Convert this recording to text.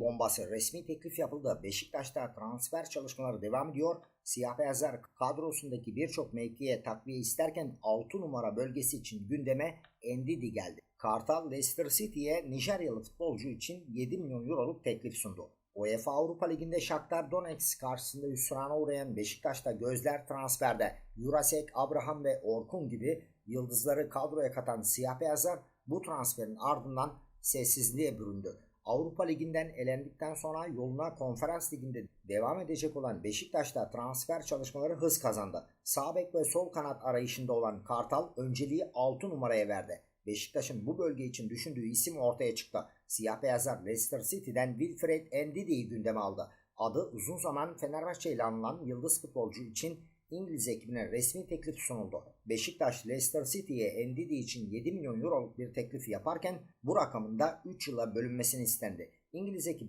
bombası resmi teklif yapıldı. Beşiktaş'ta transfer çalışmaları devam ediyor. Siyah beyazlar kadrosundaki birçok mevkiye takviye isterken 6 numara bölgesi için gündeme Ndidi geldi. Kartal Leicester City'ye Nijeryalı futbolcu için 7 milyon euroluk teklif sundu. UEFA Avrupa Ligi'nde Shakhtar Donetsk karşısında hüsrana uğrayan Beşiktaş'ta gözler transferde. Jurasek, Abraham ve Orkun gibi yıldızları kadroya katan siyah beyazlar bu transferin ardından sessizliğe büründü. Avrupa Ligi'nden elendikten sonra yoluna Konferans Ligi'nde devam edecek olan Beşiktaş'ta transfer çalışmaları hız kazandı. Sağ bek ve sol kanat arayışında olan Kartal önceliği 6 numaraya verdi. Beşiktaş'ın bu bölge için düşündüğü isim ortaya çıktı. Siyah beyazlar Leicester City'den Wilfred Ndidi'yi gündeme aldı. Adı uzun zaman Fenerbahçe ile anılan yıldız futbolcu için İngiliz ekibine resmi teklif sunuldu. Beşiktaş Leicester City'ye Ndidi için 7 milyon euroluk bir teklif yaparken bu rakamın da 3 yıla bölünmesini istendi. İngiliz ekibi